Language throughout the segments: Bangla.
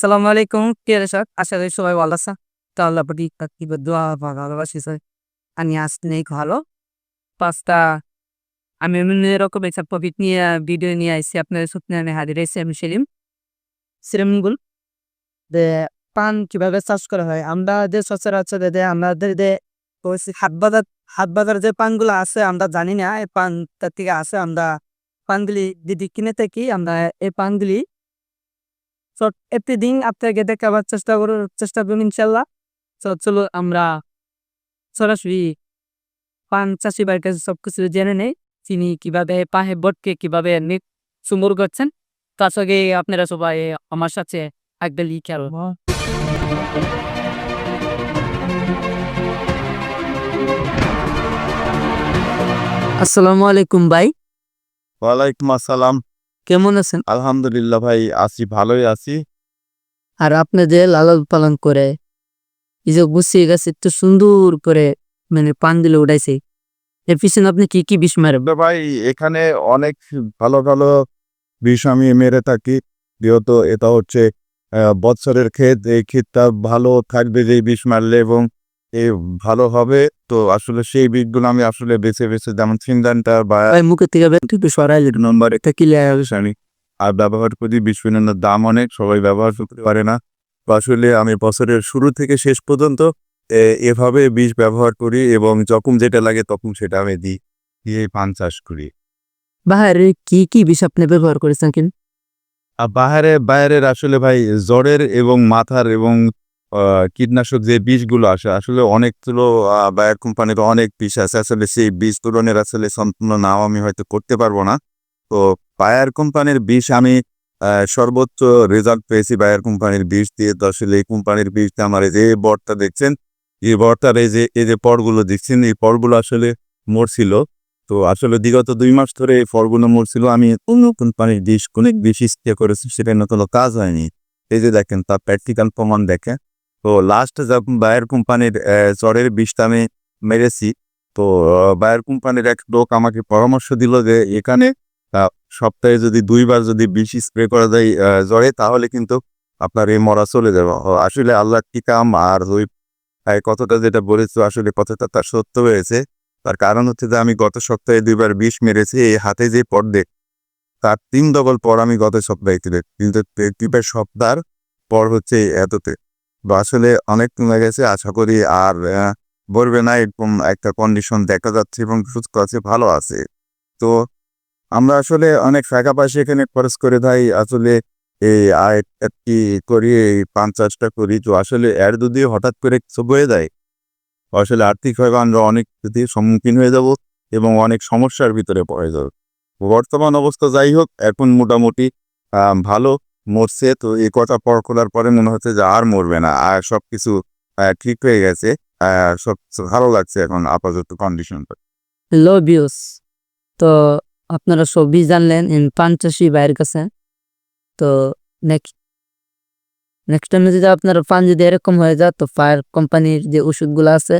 আসসালামু আলাইকুম। দর্শক আশা করি সবাই ভালো আছে তো আল্লাহ প্রতি কি দোয়া ভালোবাসি স্যার আমি আজ নেই ভালো। পাঁচটা, আমি বিভিন্ন একটা প্রফিট নিয়ে ভিডিও নিয়ে আসছি আপনাদের সত্যি আমি হাজির আমি সেলিম। পান কীভাবে চাষ করা হয়? আমরা যে সচরাচর আমাদের যে হাট বাজার হাট বাজার যে পানগুলো আছে, আমরা জানি না, এই পানটার থেকে আছে, আমরা পানগুলি যদি কিনে থাকি, আমরা এই পানগুলি তো একটি দিন আপনাকে দেখাবার চেষ্টা করব চেষ্টা করুন ইনশাল্লাহ তো চলো আমরা সরাসরি পান চাষি বাড়ির কাছে সব কিছু জেনে নেই, তিনি কীভাবে পাহে বটকে কীভাবে সুন্দর করছেন। তার সঙ্গে আপনারা সবাই আমার সাথে একদম খেয়াল আসসালামু আলাইকুম ভাই। ওয়ালাইকুম আসসালাম। কেমন আছেন? আলহামদুলিল্লাহ ভাই আছি ভালোই আছি। আর আপনি যে লালন পালন করে এই যে গুছিয়ে গেছে একটু সুন্দর করে মানে পান দিলে উঠাইছে এর পিছনে আপনি কি কি বিষ মারেন ভাই এখানে অনেক ভালো ভালো বিষ আমি মেরে থাকি। যেহেতু এটা হচ্ছে আহ, বৎসরের ক্ষেত এই ক্ষেতটা ভালো থাকবে যে বিষ মারলে এবং এ ভালো হবে। তো আসলে সেই বীজগুলো আমি আসলে বেছে বেছে যেমন সিন্দানটা বা মুখের থেকে একটু সরাই নম্বর একটা ক্লিয়ার আমি। আর ব্যবহার করি পণ্যের দাম অনেক সবাই ব্যবহার করতে পারে না। তো আসলে আমি বছরের শুরু থেকে শেষ পর্যন্ত এভাবে বিষ ব্যবহার করি এবং যখন যেটা লাগে তখন সেটা আমি দিই দিয়ে পান চাষ করি। বাহারে কি কি বিষ আপনি ব্যবহার করেছেন কিন? আর বাহারে বাইরের আসলে ভাই জ্বরের এবং মাথার এবং কীটনাশক যে বীজগুলো আসে, আসলে অনেকগুলো বায়ার কোম্পানির অনেক বিষ আছে। আসলে সেই বীজ তুলনের আসলে সম্পূর্ণ নাম আমি হয়তো করতে পারব না। তো বায়ার কোম্পানির বিষ আমি সর্বোচ্চ রেজাল্ট পেয়েছি বায়ার কোম্পানির বিষ দিয়ে। তো আসলে এই কোম্পানির বীজটা আমার এই যে বরটা দেখছেন, এই বরটার এই যে এই যে পরগুলো দেখছেন, এই পরগুলো আসলে মরছিল। তো আসলে বিগত দুই মাস ধরে এই ফলগুলো মরছিল। আমি অন্য কোম্পানির বিষ অনেক বেশি স্প্রে করেছি সেটা না কোনো কাজ হয়নি। এই যে দেখেন, তার প্র্যাকটিক্যাল প্রমাণ দেখেন। তো লাস্ট যখন বায়ার কোম্পানির চরের বিষটা আমি মেরেছি, তো বায়ার কোম্পানির এক লোক আমাকে পরামর্শ দিল যে এখানে সপ্তাহে যদি দুইবার যদি বিষ স্প্রে করা যায় জ্বরে, তাহলে কিন্তু আপনার এই মরা চলে যাবে। আসলে আল্লাহ কি কাম আর ওই কথাটা যেটা বলেছ, আসলে কথাটা তার সত্য হয়েছে। তার কারণ হচ্ছে যে আমি গত সপ্তাহে দুইবার বিষ মেরেছি, এই হাতে যে পর্দে, তার তিন ডবল পর আমি গত সপ্তাহে কিন্তু সপ্তাহ পর হচ্ছে এততে। আসলে অনেক কমে গেছে, আশা করি আর বলবে না, এরকম একটা কন্ডিশন দেখা যাচ্ছে এবং সুস্থ আছে, ভালো আছে। তো আমরা আসলে অনেক টাকা পয়সা এখানে খরচ করে ভাই, আসলে এই আয় কি করি, এই পান চাষটা করি। তো আসলে এর যদি হঠাৎ করে কিছু বয়ে যায়, আসলে আর্থিকভাবে আমরা অনেক ক্ষতির সম্মুখীন হয়ে যাব এবং অনেক সমস্যার ভিতরে পড়ে যাব। বর্তমান অবস্থা যাই হোক, এখন মোটামুটি ভালো। মরছে তো এই কথা পর খোলার পরে মনে হচ্ছে যে আর মরবে না। আর সবকিছু আহ, ঠিক হয়ে গেছে। সব কিছু ভালো লাগছে এখন আপাতত কন্ডিশন লো তো আপনারা সবই জানলেন ইন পান চাষি ভাইয়ের কাছে। তো নেক্সট নেক্সট টাইমে যদি আপনার পান যদি এরকম হয়ে যায় তো ফায়ার কোম্পানির যে ওষুধগুলো আছে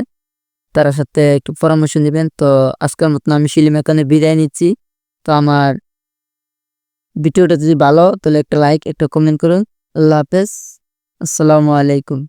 তার সাথে একটু পরামর্শ নেবেন। তো আজকের মতন আমি শিলিম এখানে বিদায় নিচ্ছি। তো আমার ভিডিওটা যদি ভালো তাহলে একটা লাইক একটা কমেন্ট করুন। আল্লাহ হাফেজ। আসসালামু আলাইকুম।